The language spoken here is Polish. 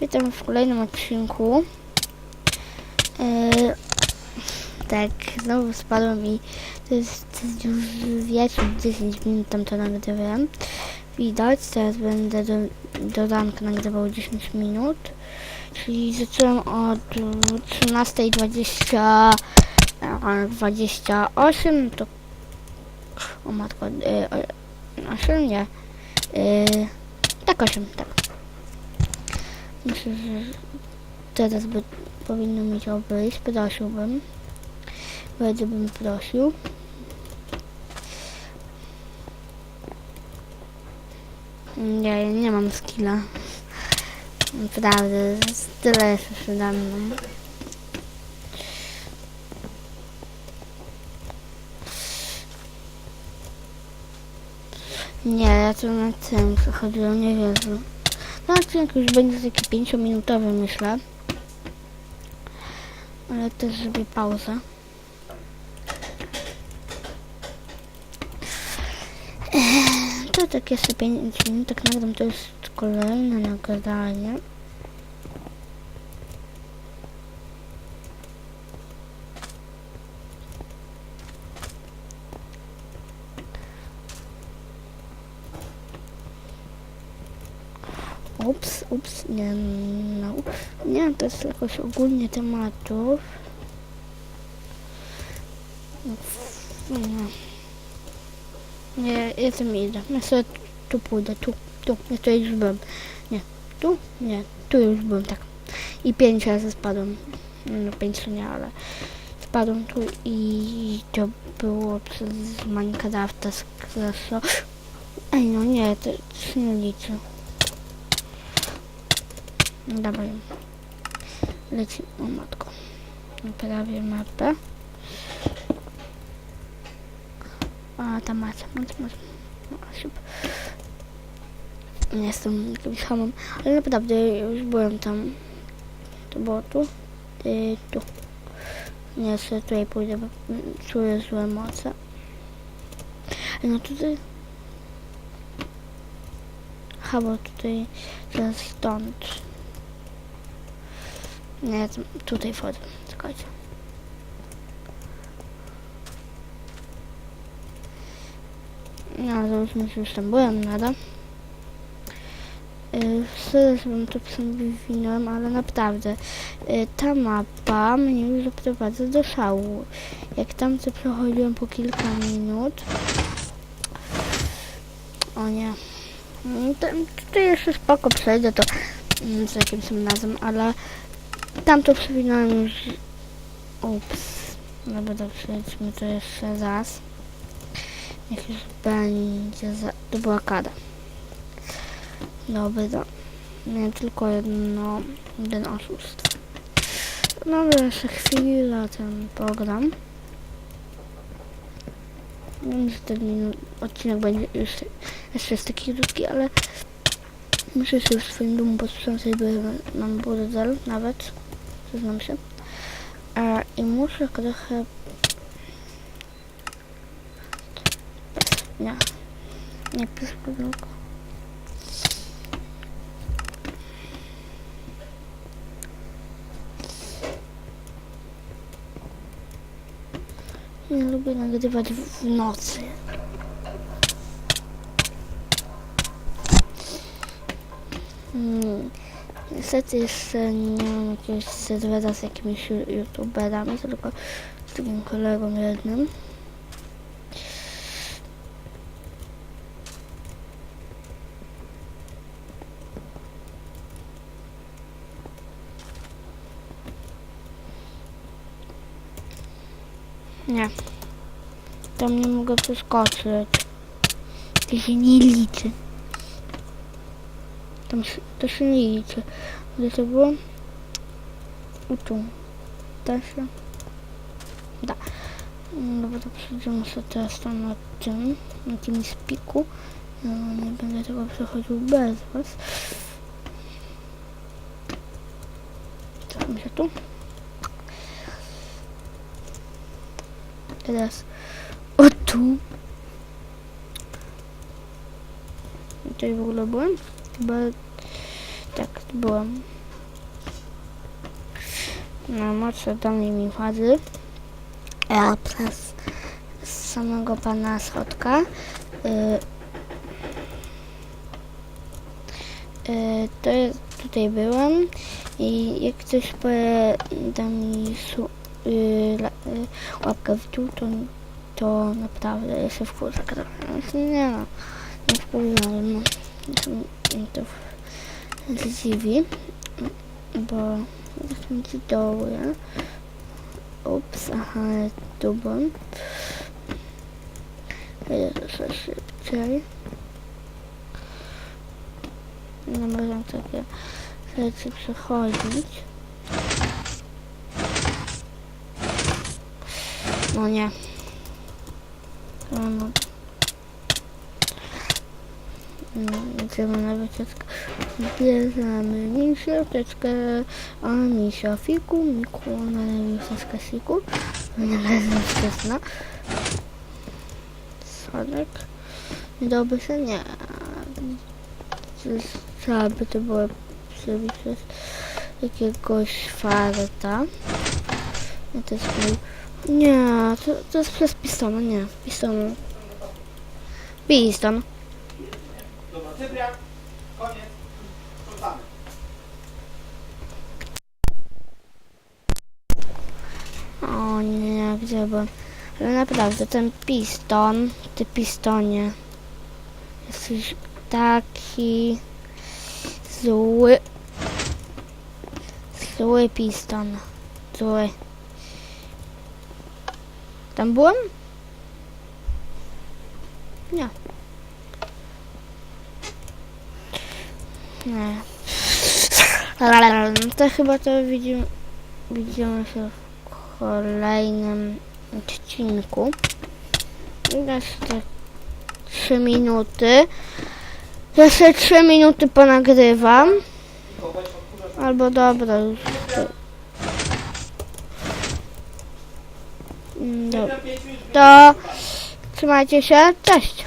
Witam w kolejnym odcinku. Yy, tak, znowu spadłem i to jest, już wiecie, 10 minut tam to nagrywałem. Widać, teraz będę do, dodanka nagrywał 10 minut. Czyli zacząłem od 13.20 a 28 to o matko, yy, 8 nie. Yy, tak 8, tak. Myślę, że teraz by powinno mi to wyjść. Prosiłbym. Bardzo bym prosił. Nie, ja nie mam skilla. Naprawdę, jest tyle jeszcze przede mną. Nie, ja to na tym przechodziłem, nie wierzę. No odcinek już będzie taki 5-minutowy myślę. Ale też zrobię pauzę. Ech, To tak jeszcze 5 minut, tak nagram to jest kolejne nagranie. Ups, ups, nie, no, nie, to jest jakoś ogólnie tematów. Nie, ja tam idę, ja sobie tu pójdę, tu, tu, ja tu już byłem, nie, tu, nie, tu już byłem, tak. I pięć razy spadłem, no pięć to nie, ale spadłem tu i to było przez Minecrafta z. Ej, no nie, to się nie liczy. No Dawaj. Leci, o matko. Naprawię mapę. A, ta macie, macie, macie. No. Nie jestem jakimś hamem, ale naprawdę już byłem tam. To było tu? Ty, tu. Nie, sobie tutaj pójdę, bo czuję złe moce. No tutaj... Bo tutaj teraz stąd. Nie, tam- tutaj wchodzę. Czekajcie. No, załóżmy, że już tam byłem, nada. Że wam to przewinąłem, ale naprawdę yy, ta mapa mnie już zaprowadza do szału. Jak tam co przechodziłem po kilka minut. O nie. Mm, Tutaj jeszcze spoko przejdę to mm, z jakimś razem, ale tam to przewinąłem już. Ups. Dobra, to przejdźmy to jeszcze raz. Niech już będzie za... To była kada. Dobra, miałem tylko jedno, jeden oszust. No jeszcze chwilę ten program. Wiem, że ten odcinek będzie już jeszcze jest taki krótki, ale muszę się w swoim domu posprzątać, bo mam burdel nawet, przyznam się. A, I muszę trochę... Nie, nie przez podłogę. Nie lubię nagrywać w, w nocy. Hmm. Niestety jeszcze nie mam jakiegoś serwera z jakimiś youtuberami, tylko z takim kolegą jednym. Nie. Tam nie mogę przeskoczyć. To się nie liczy. Tam się, to się nie liczy. Gdzie to było? O tu. Da się? Da. No Dobra, to przejdziemy sobie teraz tam na tym, na tym spiku. No, nie tak, byłem. na mocy dolnej mi władzy e, przez samego pana Schodka. Y, y, to jest, tutaj byłam i jak ktoś powie, da mi su, y, la, łapkę w dół, to, to naprawdę ja się wkurzę. Nie no, nie wkurzę, ale no, dziwi, bo mi ci dołuje. Ups, aha, tu. Jezus, szybciej. Nie możemy takie rzeczy przechodzić. No nie. No, no. No, Idziemy na wycieczkę. Bierzemy misię, teczkę, a misia fiku, miku, na teczkę siku. Nie będę wczesna. Sodek. Dobry się nie. Trzeba by to było przebić przez jakiegoś farta. No to jest. Nie, to, to jest przez pistona, nie. Piston. Piston. Dobra, Cyprian, koniec, sprzątamy. O nie, gdzie byłem? Ale naprawdę, ten piston, ty pistonie, jesteś taki zły. Zły piston. Zły. Tam byłem? Nie. Nie. To chyba to widzimy, widzimy się kolejnym odcinku. Jeszcze 3 minuty. Jeszcze 3 minuty ponagrywam. Albo dobra, już. Mm, Dobra. To trzymajcie się. Cześć.